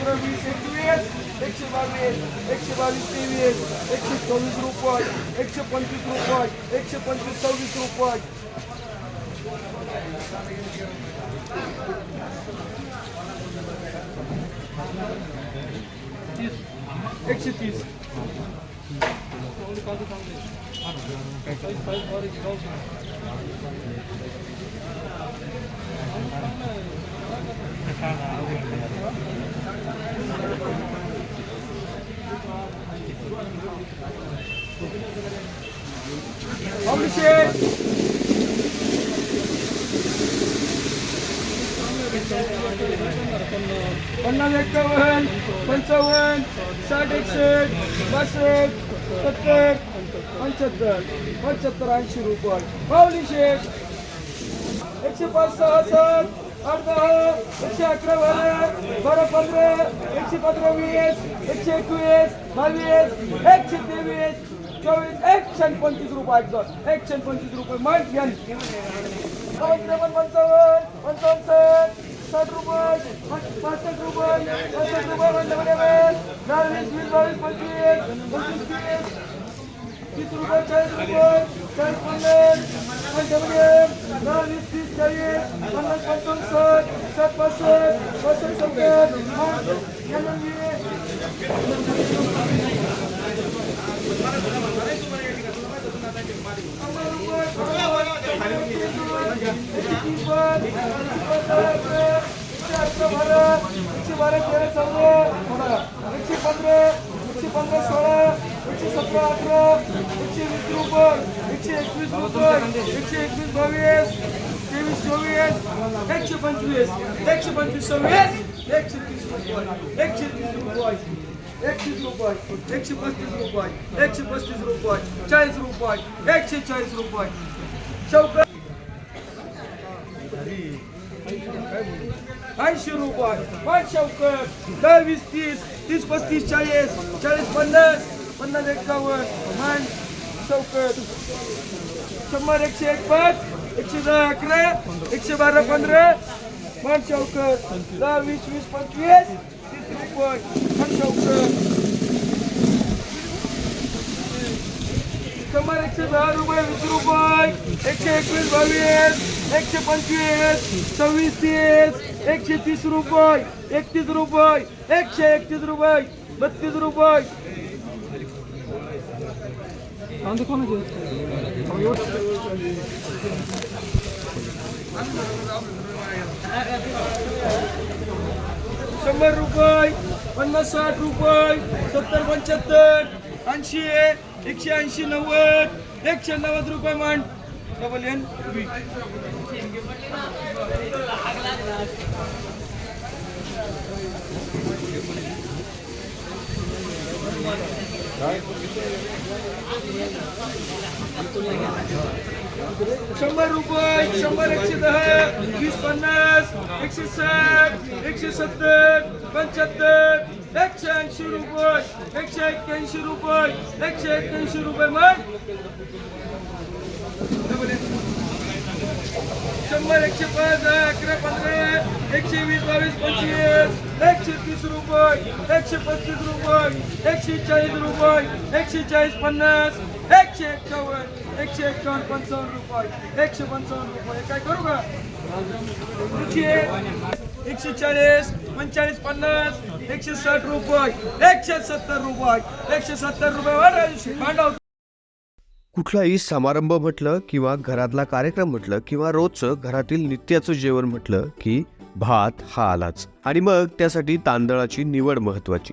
पंधरा वीस एकवीस एकशे बावीस एकशे बावीस तेवीस एकशे चोवीस रुपये एकशे पंचवीस रुपये एकशे पंचवीस सव्वीस रुपये एकशे तीस अभिषेक पन्नास एक्कावन्न पंचावन्न साठ एकसष्ट बासष्ट सत्तर पंच्याहत्तर पंच्याहत्तर ऐंशी रुपये. पावली शेठ एकशे पाच सहा सात आठ दहा एकशे अकरा बारा बारा पंधरा एकशे पंधरा वीस एकशे एकवीस बावीस एकशे तेवीस चोवीस एकशे पंचवीस रुपये आहेत एकशे पंचवीस रुपये मग घ्या पंचावन्न पंचावन्न पंचावन्न साठ रुपये पासष्ट रुपये पासष्ट रुपये म्हणलं दहा वीस वीस बावीस पंचवीस पंचवीस तीस तीस रुपये चाळीस रुपये चाळीस पन्नास पंचावन्न दहा वीस तीस चाळीस पन्नास पंचावन्न साठ साठ पासष्ट पासष्ट सत्तर एकोणवीस एकशे बारा तेरा चौदा एकशे पंधरा एकशे पंधरा सोळा एकशे सतरा अठरा एकशे वीस रुपये एकशे एकवीस रुपये एकशे एकवीस बावीस तेवीस चोवीस एकशे पंचवीस एकशे पंचवीस सव्वीस एकशे तीस रुपये एकशे तीस रुपये एकशे रुपये एकशे पस्तीस रुपये एकशे पस्तीस रुपये चाळीस रुपये एकशे चाळीस रुपये. चौका ऐंशी रुपये. पाच चौकट दहा वीस तीस तीस पस्तीस चाळीस चाळीस पन्नास पन्नास एक्कावन्न मान चौकट शंभर एकशे एक पाच एकशे दहा अकरा एकशे बारा पंधरा मान चौकट दहा वीस वीस पंचवीस तीस रुपये मान चौकट शंभर एकशे दहा रुपये वीस रुपये एकशे एकवीस बावीस एकशे पंचवीस सव्वीस तीस एकशे तीस रुपये एकतीस रुपये एकशे एकतीस रुपये बत्तीस रुपये शंभर रुपये पन्नास साठ रुपये सत्तर पंच्याहत्तर ऐंशी एकशे ऐंशी नव्वद एकशे नव्वद रुपये मान डबल एन काय? शंभर रुपये, शंभर एकशे दहा, वीस पन्नास, एकशे साठ, एकशे सत्तर, पंच्याहत्तर, एकशे ऐंशी रुपये, एकशे एक्क्याऐंशी रुपये, एकशे एक्क्याऐंशी रुपये मग. शंभर एकशे पाच दहा अकरा, पंधरा, एकशे वीस, बावीस, पंचवीस, एकशे तीस रुपये, एकशे पस्तीस रुपये, एकशे चाळीस रुपये, एकशे चाळीस पन्नास एकशे एक्कावन्न एकशे एक्कावन्न पंचावन्न रुपये. एकशे पंचावन्न रुपये. काय करू का? एकशे चाळीस पंचेचाळीस पन्नास एकशे साठ रुपये. एकशे सत्तर रुपये. एकशे सत्तर रुपये भांडव कुठलाही समारंभ म्हटलं किंवा घरातला कार्यक्रम म्हटलं किंवा रोजचं घरातील नित्याचं जेवण म्हटलं की भात हा आलाच. आणि मग त्यासाठी तांदळाची निवड महत्वाची.